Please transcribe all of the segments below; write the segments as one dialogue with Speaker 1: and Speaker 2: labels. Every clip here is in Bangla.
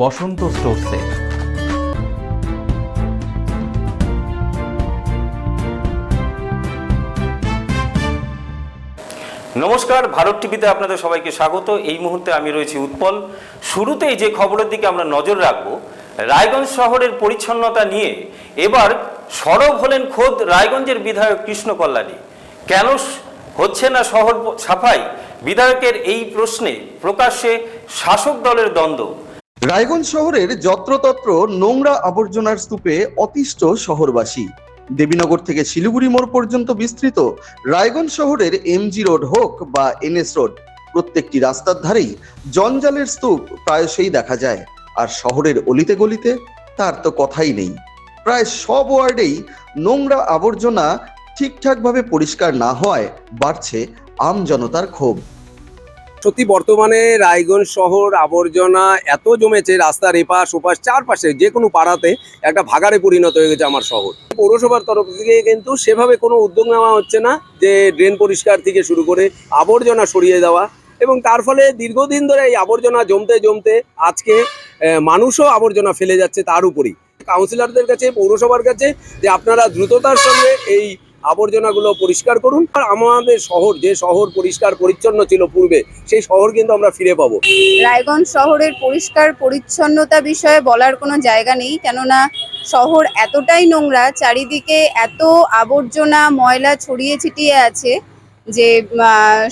Speaker 1: বসন্ত স্টোরসে
Speaker 2: নমস্কার, ভারত টিভিতে আপনাদের সবাইকে স্বাগত। এই মুহূর্তে আমি রয়েছি উৎপল। শুরুতেই যে খবরের দিকে আমরা নজর রাখব, রায়গঞ্জ শহরের পরিচ্ছন্নতা নিয়ে, এবার সরব হলেন খোদ রায়গঞ্জের বিধায়ক কৃষ্ণ কল্যাণী। কেন হচ্ছে না শহর সাফাই? বিধায়কের এই প্রশ্নে প্রকাশ্যে শাসক দলের দ্বন্দ্ব।
Speaker 3: রায়গঞ্জ শহরের যত্রতত্র নোংরা আবর্জনার স্তূপে অতিষ্ঠ শহরবাসী। দেবীনগর থেকে শিলিগুড়ি মোড় পর্যন্ত বিস্তৃত রায়গঞ্জ শহরের এমজি রোড হোক বা এনএস রোড প্রত্যেকটি রাস্তার ধারেই জঞ্জালের স্তূপ প্রায়শই দেখা যায়। আর শহরের অলিতে গলিতে তার তো কথাই নেই। প্রায় সব ওয়ার্ডেই নোংরা আবর্জনা ঠিকঠাকভাবে পরিষ্কার না হওয়ায় বাড়ছে আমজনতার ক্ষোভ।
Speaker 4: সত্যি বর্তমানে রায়গঞ্জ শহর আবর্জনা এত জমেছে, রাস্তার এপাশ ওপাশ, চারপাশে যে কোনো পাড়াতে একটা ভাগাড়ে পরিণত হয়ে গেছে আমার শহর। পৌরসভার তরফ থেকে কিন্তু সেভাবে কোনো উদ্যোগ নেওয়া হচ্ছে না যে ড্রেন পরিষ্কার থেকে শুরু করে আবর্জনা সরিয়ে দেওয়া এবং তার ফলে দীর্ঘদিন ধরে এই আবর্জনা জমতে জমতে আজকে মানুষও আবর্জনা ফেলে যাচ্ছে তার উপরেই। কাউন্সিলরদের কাছে, পৌরসভার কাছে যে আপনারা দ্রুততার সঙ্গে এই আবর্জনাগুলো পরিষ্কার করুন। আর আমাদের শহর, যে শহর পরিষ্কার পরিচ্ছন্ন ছিল পূর্বে, সেই শহর কিন্তু আমরা ফিরে পাবো।
Speaker 5: রায়গঞ্জ শহরের পরিষ্কার পরিচ্ছন্নতা বিষয়ে বলার কোনো জায়গা নেই, কেননা শহর এতটাই নোংরা, চারিদিকে এত আবর্জনা, ময়লা ছড়িয়ে ছিটিয়ে আছে যে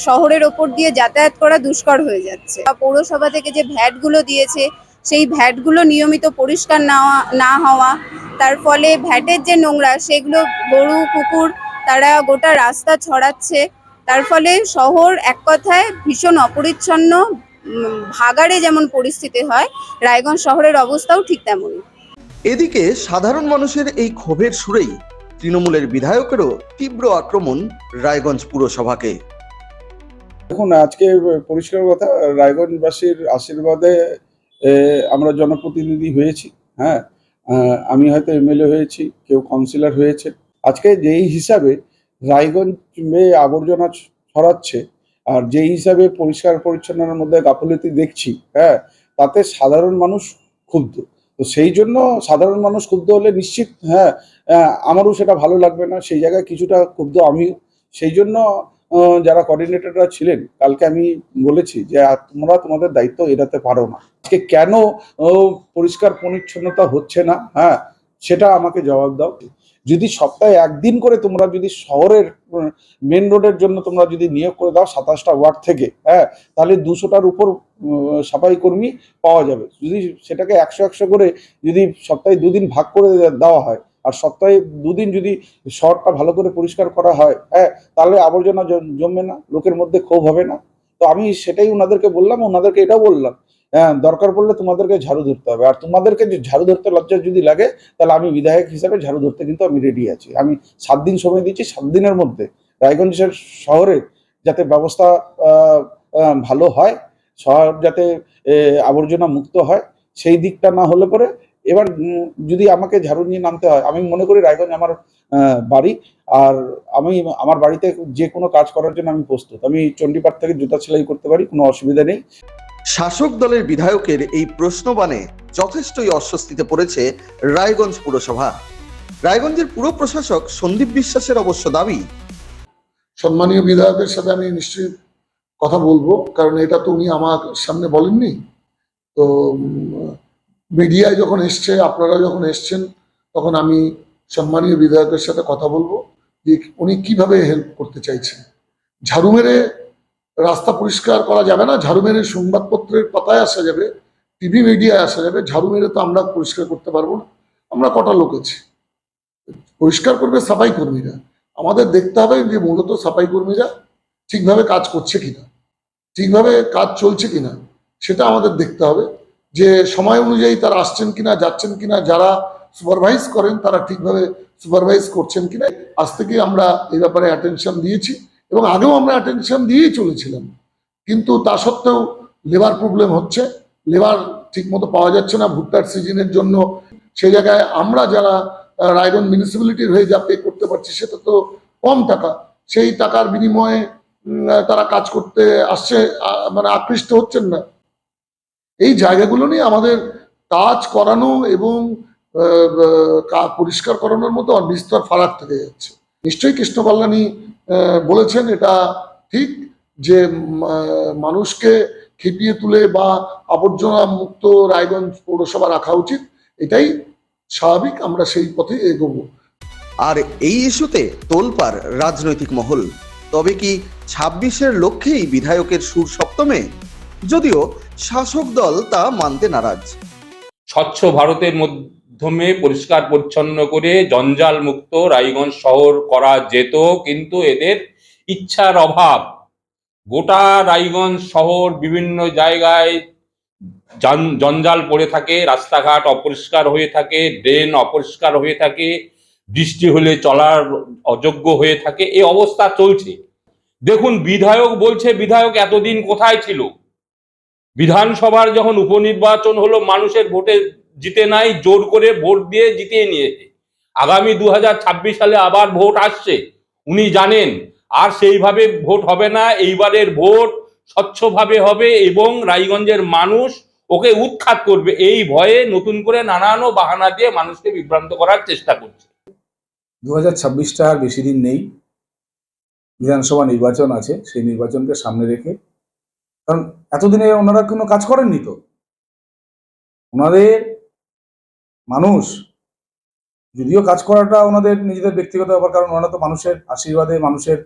Speaker 5: শহরের ওপর দিয়ে যাতায়াত করা দুষ্কর হয়ে যাচ্ছে। পৌরসভা থেকে যে ভ্যাটগুলো দিয়েছে, সেই ভ্যাটগুলো নিয়মিত পরিষ্কার না না হওয়া তার ফলে ভ্যাটের যে নোংরা সেগুলো গরু কুকুর তারা গোটা রাস্তা ছড়াচ্ছে। তার ফলে শহর এক কথায় ভীষণ অপরিচ্ছন্ন ভাগাড়ে যেমন পরিস্থিতি হয় রায়গঞ্জ শহরের অবস্থাও ঠিক তেমনই।
Speaker 3: এদিকে সাধারণ মানুষের এই ক্ষোভের সুরেই তৃণমূলের বিধায়কেরও তীব্র আক্রমণ রায়গঞ্জ পুরসভাকে।
Speaker 6: দেখুন আজকে পরিষ্কার কথা রায়গঞ্জবাসীর আশীর্বাদে আমরা জনপ্রতিনিধি হয়েছি হ্যাঁ? আমি হয়তো এমএলএ হয়েছি, কেউ কাউন্সিলর হয়েছে। আজকে যেই হিসাবে রায়গঞ্জে আবর্জনা ছড়াচ্ছে আর যেই হিসাবে পরিষ্কার পরিচ্ছন্নতার মধ্যে গাফলতি দেখছি হ্যাঁ তাতে সাধারণ মানুষ ক্ষুব্ধ। তো সেই জন্য সাধারণ মানুষ ক্ষুব্ধ হলে নিশ্চিত হ্যাঁ আমারও সেটা ভালো লাগবে না, সেই জায়গায় কিছুটা ক্ষুব্ধ আমিও। সেই জন্য যারা কোঅর্ডিনেটররা ছিলেন, কালকে আমি বলেছি যে তোমরা তোমাদের দায়িত্ব এড়াতে পারো না। আজকে কেন পরিষ্কার পরিচ্ছন্নতা হচ্ছে না? হ্যাঁ সেটা আমাকে জবাব দাও। যদি সপ্তাহে একদিন করে তোমরা যদি শহরের মেন রোডের জন্য তোমরা যদি নিয়োগ করে দাও সাতাশটা ওয়ার্ড থেকে হ্যাঁ তাহলে দুশোটার উপর সাফাই কর্মী পাওয়া যাবে। যদি সেটাকে একশো একশো করে যদি সপ্তাহে দুদিন ভাগ করে দেওয়া হয়, আর সপ্তাহে দুদিন যদি শহরটা ভালো করে পরিষ্কার করা হয় হ্যাঁ তাহলে আবর্জনা জমবে না, লোকের মধ্যে ক্ষোভ হবে না। তো আমি সেটাই ওনাদেরকে বললাম ওনাদেরকে এটাও বললাম দরকার পড়লে তোমাদেরকে ঝাড়ু ধরতে হবে। আর তোমাদেরকে ঝাড়ু ধরতে লজ্জা যদি লাগে, তাহলে আমি বিধায়ক হিসাবে ঝাড়ু ধরতে কিন্তু আমি রেডি আছি। আমি সাত দিন সময় দিচ্ছি সাত দিনের মধ্যে রায়গঞ্জের শহরে যাতে ব্যবস্থা ভালো হয়, শহর যাতে আবর্জনা মুক্ত হয়, সেই দিকটা না হলে পরে এবার যদি আমাকে ঝাড়ু নিয়ে নামতে হয়, আমি মনে করি রায়গঞ্জ আমার বাড়ি। আর আমি আমার বাড়িতে যে কোনো কাজ করার জন্য আমি প্রস্তুত। আমি চণ্ডীপাঠ থেকে জুতা সেলাই করতে পারি, কোনো অসুবিধা নেই।
Speaker 3: শাসক দলের বিধায়কের এই প্রশ্নবাণে যথেষ্টই অস্বস্তিতে পড়েছে রায়গঞ্জ পুরসভা। রায়গঞ্জের পুর প্রশাসক সন্দীপ বিশ্বাসের অবশ্য দাবি,
Speaker 7: সম্মানীয় বিধায়কের সাথে আমি নিশ্চয়ই কথা বলব, কারণ এটা তো উনি আমার সামনে বলেননি। তো মিডিয়ায় যখন এসছে, আপনারা যখন এসছেন, তখন আমি সম্মানীয় বিধায়কের সাথে কথা বলব যে উনি কীভাবে হেল্প করতে চাইছেন। ঝাড়ু মেরে রাস্তা পরিষ্কার করা যাবে না, ঝাড়ু মেরে সংবাদপত্রের পাতায় আসা যাবে টিভি মিডিয়ায় আসা যাবে, ঝাড়ু মেরে তো আমরা পরিষ্কার করতে পারব না। আমরা কটা লোক আছি? পরিষ্কার করবে সাফাই কর্মীরা। আমাদের দেখতে হবে যে মূলত সাফাই কর্মীরা ঠিকভাবে কাজ করছে কিনা, ঠিকভাবে কাজ চলছে কিনা, সেটা আমাদের দেখতে হবে। যে সময় অনুযায়ী তারা আসছেন কিনা, যাচ্ছেন কিনা, যারা সুপারভাইজ করেন, তারা ঠিকভাবে সুপারভাইজ করছেন কিনা, আজ থেকে আমরা এই ব্যাপারে অ্যাটেনশন দিয়েছি। এবং আগেও আমরা অ্যাটেনশন দিয়েই চলেছিলাম। কিন্তু তা সত্ত্বেও লেবার প্রবলেম হচ্ছে। লেবার ঠিকমতো পাওয়া যাচ্ছে না ভুট্টার সিজনের জন্য। সেই জায়গায় আমরা যারা রায়গঞ্জ মিউনিসিপ্যালিটির হয়ে যা পে করতে পারছি সেটা তো কম টাকা। সেই টাকার বিনিময়ে তারা কাজ করতে আসছে মানে আকৃষ্ট হচ্ছেন না। এই জায়গাগুলো নিয়ে আমাদের কাজ করানো এবং পরিষ্কার করানোর মতো বিস্তর ফারাক থেকে যাচ্ছে। নিশ্চয়ই কৃষ্ণ কল্যাণী বলেছেন এটা ঠিক যে মানুষকে খেপিয়ে তুলে বা আবর্জনা মুক্ত রায়গঞ্জ পৌরসভা রাখা উচিত এটাই স্বাভাবিক আমরা সেই পথে এগোবো।
Speaker 3: আর এই ইস্যুতে তোলপার রাজনৈতিক মহল তবে কি ছাব্বিশের লক্ষ্যেই বিধায়কের সুর সপ্তমে? যদিও শাসক দল তা মানতে নারাজ।
Speaker 1: স্বচ্ছ ভারতের মাধ্যমে পরিষ্কার পরিচ্ছন্ন করে জঞ্জাল মুক্ত রায়গঞ্জ শহর করা যেত, কিন্তু এদের ইচ্ছার অভাব। গোটা রায়গঞ্জ শহর বিভিন্ন জায়গায় জঞ্জাল পড়ে থাকে, রাস্তাঘাট অপরিষ্কার হয়ে থাকে, ড্রেন অপরিষ্কার হয়ে থাকে, বৃষ্টি হলে চলার অযোগ্য হয়ে থাকে, এই অবস্থা চলছে। দেখুন, বিধায়ক বলছে, বিধায়ক এতদিন কোথায় ছিল? বিধানসভার যখন উপনির্বাচন হলো, মানুষের ভোটে জিতে নাই, জোর করে ভোট দিয়ে জিতিয়ে নিয়েছে। আগামী দু হাজার ছাব্বিশ সালে আবার ভোট আসছে, উনি জানেন, আর সেইভাবে ভোট হবে না, এইবারের ভোট স্বচ্ছভাবে হবে এবং রায়গঞ্জের মানুষ ওকে উৎখাত করবে। এই ভয়ে নতুন করে নানান বাহানা দিয়ে মানুষকে বিভ্রান্ত করার চেষ্টা করছে।
Speaker 8: দু হাজার ছাব্বিশটা আর বেশি দিন নেই। বিধানসভা নির্বাচন আছে, সেই নির্বাচনকে সামনে রেখে। কারণ এতদিনে ওনারা কোনো কাজ করেননি তো। ওনাদের মানুষ, যদিও কাজ করাটা ওনাদের নিজেদের ব্যক্তিগত ব্যাপার, কারণ ওনারা তো মানুষের আশীর্বাদে মানুষের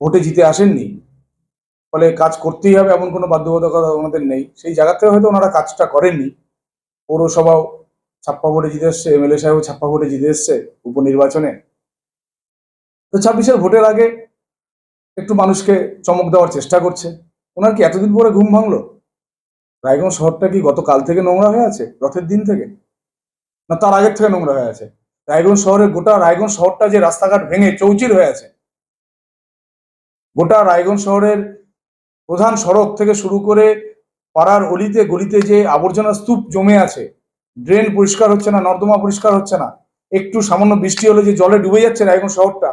Speaker 8: ভোটে জিতে আসেননি। ফলে কাজ করতেই হবে এমন কোনো বাধ্যবাধকতা ওনাদের নেই। সেই জায়গা থেকে হয়তো ওনারা কাজটা করেননি। পৌরসভাও ছাপ্পা ভোটে জিতে এসছে, এমএলএ সাহেব ছাপ্পা ভোটে জিতে এসছে উপনির্বাচনে। তো ছাব্বিশের ভোটের আগে একটু মানুষকে চমক দেওয়ার চেষ্টা করছে। ওনার কি এতদিন পরে ঘুম ভাঙলো? রায়গঞ্জ শহরটা কি গতকাল থেকে নোংরা হয়ে আছে? রথের দিন থেকে? না, তার আগের থেকে নোংরা হয়ে আছে। রায়গঞ্জ শহরের গোটা রায়গঞ্জ শহরটা যে রাস্তাঘাট ভেঙে চৌচির হয়ে আছে। গোটা রায়গঞ্জ শহরের প্রধান সড়ক থেকে শুরু করে পাড়ার অলিতে গলিতে যে আবর্জনা স্তূপ জমে আছে, ড্রেন পরিষ্কার হচ্ছে না, নর্দমা পরিষ্কার হচ্ছে না, একটু সামান্য বৃষ্টি হলে যে জলে ডুবে যাচ্ছে রায়গঞ্জ শহরটা,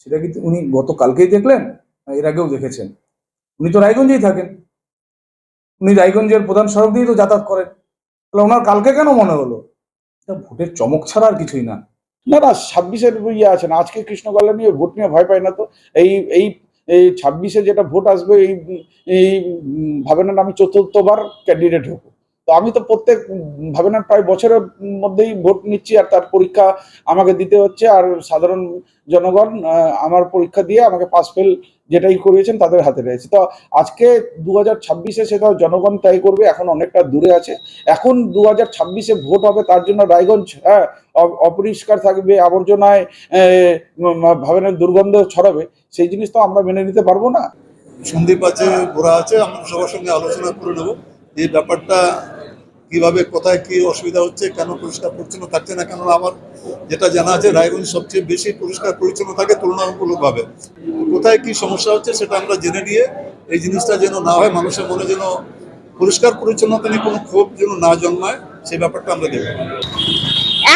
Speaker 8: সেটা কিন্তু উনি গতকালকেই দেখলেন? এর আগেও দেখেছেন। উনি তো রায়গঞ্জেই থাকেন। উনি রায়গঞ্জের প্রধান সড়ক দিয়েই তো যাতায়াত করেন। তাহলে ওনার কালকে কেন মনে হলো? ভোটের চমক ছাড়া আর কিছুই না।
Speaker 6: না না, ছাব্বিশের ইয়ে আছে না, আজকে কৃষ্ণ নিয়ে ভোট নিয়ে ভয় পায় না তো। এই এই এই ছাব্বিশে যেটা ভোট আসবে, এই এই ভাবে না, আমি চতুর্থবার ক্যান্ডিডেট হব। তো আমি তো প্রত্যেক ভাবে না, প্রায় বছরের মধ্যেই ভোট নিচ্ছি আর তার পরীক্ষা আমাকে দিতে হচ্ছে। আর সাধারণ জনগণ আমার পরীক্ষা দিয়ে আমাকে পাস ফেল যেটাই করিয়েছেন তাদের হাতে রয়েছে। তো আজকে দু হাজার ছাব্বিশে সেটা জনগণ তাই করবে, এখন অনেকটা দূরে আছে। এখন দু হাজার ছাব্বিশে ভোট হবে তার জন্য রায়গঞ্জ হ্যাঁ অপরিষ্কার থাকবে, আবর্জনায় ভাবেন দুর্গন্ধ ছড়াবে, সেই জিনিস তো আমরা মেনে নিতে পারব না।
Speaker 9: সন্দীপ আছে গোড়া আছে, আমরা সবার সঙ্গে আলোচনা করে নেব। এই ব্যাপারটা কীভাবে, কোথায় কি অসুবিধা হচ্ছে, কেন পরিষ্কার পরিচ্ছন্ন থাকছে না কেন আমার যেটা জানা আছে, রায়গঞ্জ সবচেয়ে বেশি পরিষ্কার পরিচ্ছন্ন থাকে তুলনামূলকভাবে। কোথায় কি সমস্যা হচ্ছে সেটা আমরা জেনে নিয়ে এই জিনিসটা যেন না হয়, মানুষের মনে যেন পরিষ্কার পরিচ্ছন্নতা নিয়ে কোনো ক্ষোভ যেন না জন্মায়, সেই ব্যাপারটা আমরা দেখব।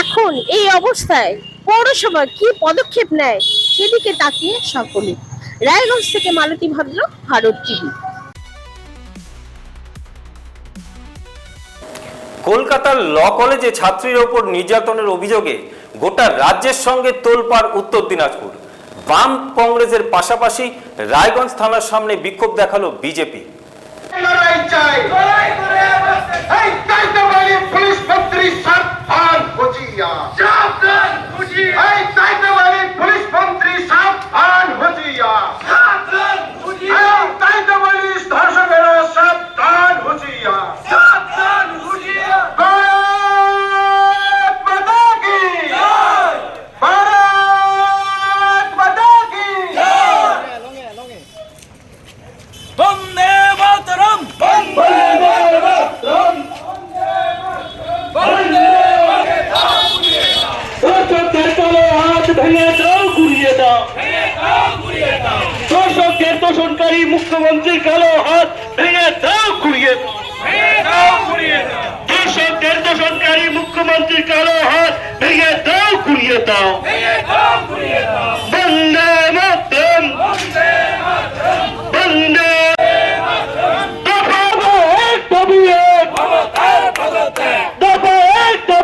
Speaker 10: এখন এই অবস্থায় পৌরসভা কি পদক্ষেপ নেয়, সেদিকে তাকিয়ে সকলে। রায়গঞ্জ থেকে মালতী ভদ্র ভারত টিভি।
Speaker 2: কলকাতার ল কলেজে ছাত্রীর ওপর নির্যাতনের অভিযোগে গোটা রাজ্যের সঙ্গে তোলপাড় উত্তর দিনাজপুর। বাম কংগ্রেসের পাশাপাশি রায়গঞ্জ থানার সামনে বিক্ষোভ দেখাল বিজেপি।
Speaker 11: পুলিশ মন্ত্রী সাবধান সাবধান হুঁচিয়া এই চাইতে পারি পুলিশ মন্ত্রী সাবধান হুঁচিয়া সাবধান হুঁচিয়া এই চাইতে পারি ধর্ষকেরা সাবধান হুঁচিয়া সাবধান হুঁচিয়া ভারত মাতা কি ভারত মাতা কি বন্দে মাতরম বন্দে মাতরম দর্শকদের তলে হাত ভেঙে দাও ঘুরিয়ে তোষণকারী মুখ্যমন্ত্রীর কালো হাত ভেঙে দাও ঘুরিয়ে দর্শকদের তোষণকারী মুখ্যমন্ত্রীর কালো হাত ভেঙে দাও ঘুরিয়ে দাও। বন্দে মাতম বন্দে দফা এক দাবি এক ক্যাম্পাসের তার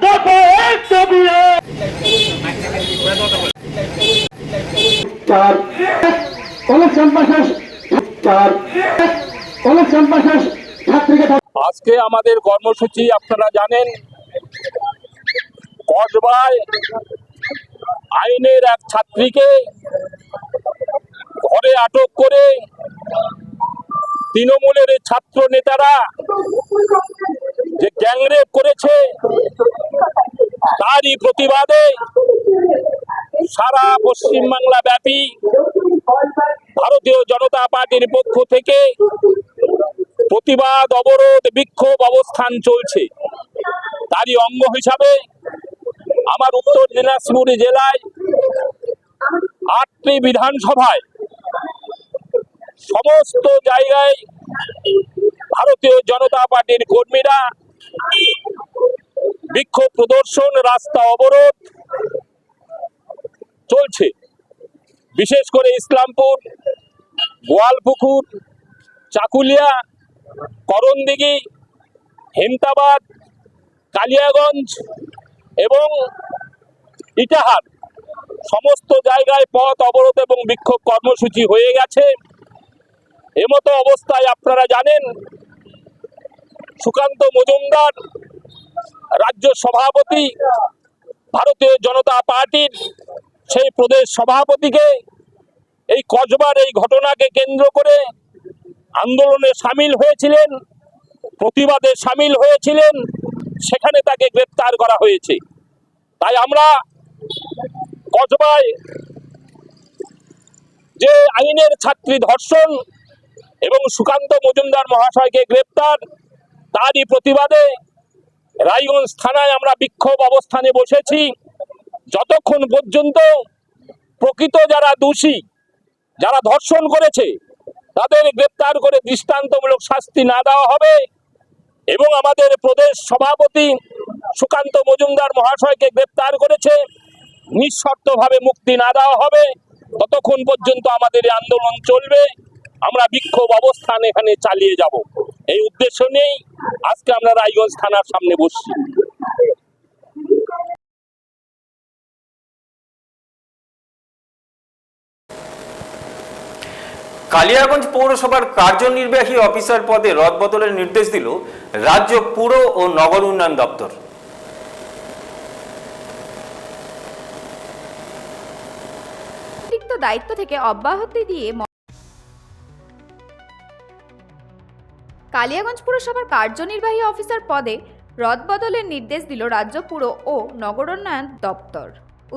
Speaker 11: কলেজ ক্যাম্পাসের ছাত্রীকে
Speaker 1: আজকে আমাদের কর্মসূচি, আপনারা জানেন কসবায় আইনের এক ছাত্রীকে ঘরে আটক করে তৃণমূলের ছাত্র নেতারা যে গ্যাংরেপ করেছে, তারই প্রতিবাদে সারা পশ্চিমবাংলা ব্যাপী ভারতীয় জনতা পার্টির পক্ষ থেকে প্রতিবাদ, অবরোধ, বিক্ষোভ অবস্থান চলছে। তারই অঙ্গ হিসাবে আমার উত্তর দিনাজপুর জেলায় আটটি বিধানসভায় সমস্ত জায়গায় ভারতীয় জনতা পার্টির কর্মীরা বিক্ষোভ প্রদর্শন, রাস্তা অবরোধ চলছে। বিশেষ করে ইসলামপুর, গোয়ালপুকুর, চাকুলিয়া, করণদিঘি, হেমতাবাদ, কালিয়াগঞ্জ এবং ইটাহার সমস্ত জায়গায় পথ অবরোধ এবং বিক্ষোভ কর্মসূচি হয়ে গেছে। এমতো অবস্থায় আপনারা জানেন, সুকান্ত মজুমদার, রাজ্য সভাপতি, ভারতীয় জনতা পার্টির সেই প্রদেশ সভাপতিকে এই কসবার এই ঘটনাকে কেন্দ্র করে আন্দোলনে সামিল হয়েছিলেন, প্রতিবাদে সামিল হয়েছিলেন, সেখানে তাকে গ্রেপ্তার করা হয়েছে। তাই আমরা কসবায় যে আইনের ছাত্রী ধর্ষণ এবং সুকান্ত মজুমদার মহাশয়কে গ্রেপ্তার, তারই প্রতিবাদে রায়গঞ্জ থানায় আমরা বিক্ষোভ অবস্থানে বসেছি। যতক্ষণ পর্যন্ত প্রকৃত যারা দোষী, যারা ধর্ষণ করেছে, তাদের গ্রেপ্তার করে দৃষ্টান্তমূলক শাস্তি না দেওয়া হবে এবং আমাদের প্রদেশ সভাপতি সুকান্ত মজুমদার মহাশয়কে গ্রেপ্তার করেছে, নিঃশর্তভাবে মুক্তি না দেওয়া হবে। ততক্ষণ পর্যন্ত আমাদের আন্দোলন চলবে। আমরা বিক্ষোভ অবস্থান এখানে চালিয়ে যাব। এই উদ্দেশ্য নেই আজকে আমরা রায়গঞ্জ থানার সামনে বসছি।
Speaker 2: কালিয়াগঞ্জ পৌরসভার কার্যনির্বাহী অফিসার পদে রদবদলের নির্দেশ দিল রাজ্য পুর ও নগর উন্নয়ন দপ্তর।
Speaker 5: দায়িত্ব থেকে অব্যাহতি দিয়ে কালিয়াগঞ্জ পুরসভার কার্যনির্বাহী অফিসার পদে রদবদলের নির্দেশ দিল রাজ্য পুর ও নগরোন্নয়ন দপ্তর।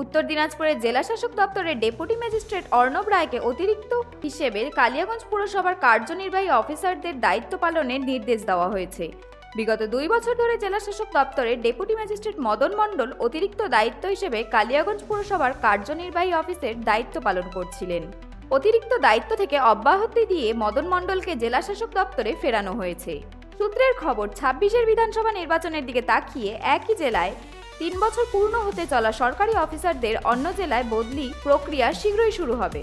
Speaker 5: উত্তর দিনাজপুরের জেলাশাসক দপ্তরের ডেপুটি ম্যাজিস্ট্রেট অর্ণব রায়কে অতিরিক্ত হিসেবে কালিয়াগঞ্জ পুরসভার কার্যনির্বাহী অফিসারদের দায়িত্ব পালনের নির্দেশ দেওয়া হয়েছে। বিগত দুই বছর ধরে জেলাশাসক দপ্তরের ডেপুটি ম্যাজিস্ট্রেট মদন মণ্ডল অতিরিক্ত দায়িত্ব হিসেবে কালিয়াগঞ্জ পুরসভার কার্যনির্বাহী অফিসের দায়িত্ব পালন করছিলেন। অতিরিক্ত দায়িত্ব থেকে অব্যাহতি দিয়ে মদন মণ্ডলকে জেলাশাসক দপ্তরে ফেরানো হয়েছে। সূত্রের খবর, ছাব্বিশের বিধানসভা নির্বাচনের দিকে তাকিয়ে একই জেলায় তিন বছর পূর্ণ হতে চলা সরকারি অফিসারদের অন্য জেলায় বদলি প্রক্রিয়া শীঘ্রই শুরু হবে।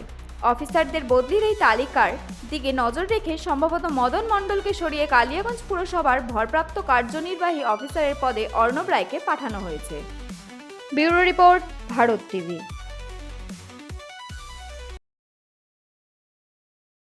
Speaker 5: অফিসারদের বদলির এই তালিকার দিকে নজর রেখে সম্ভবত মদন মণ্ডলকে সরিয়ে কালিয়াগঞ্জ পুরসভার ভরপ্রাপ্ত কার্যনির্বাহী অফিসারের পদে অর্ণব রায়কে পাঠানো হয়েছে। Bureau report, Bharat TV.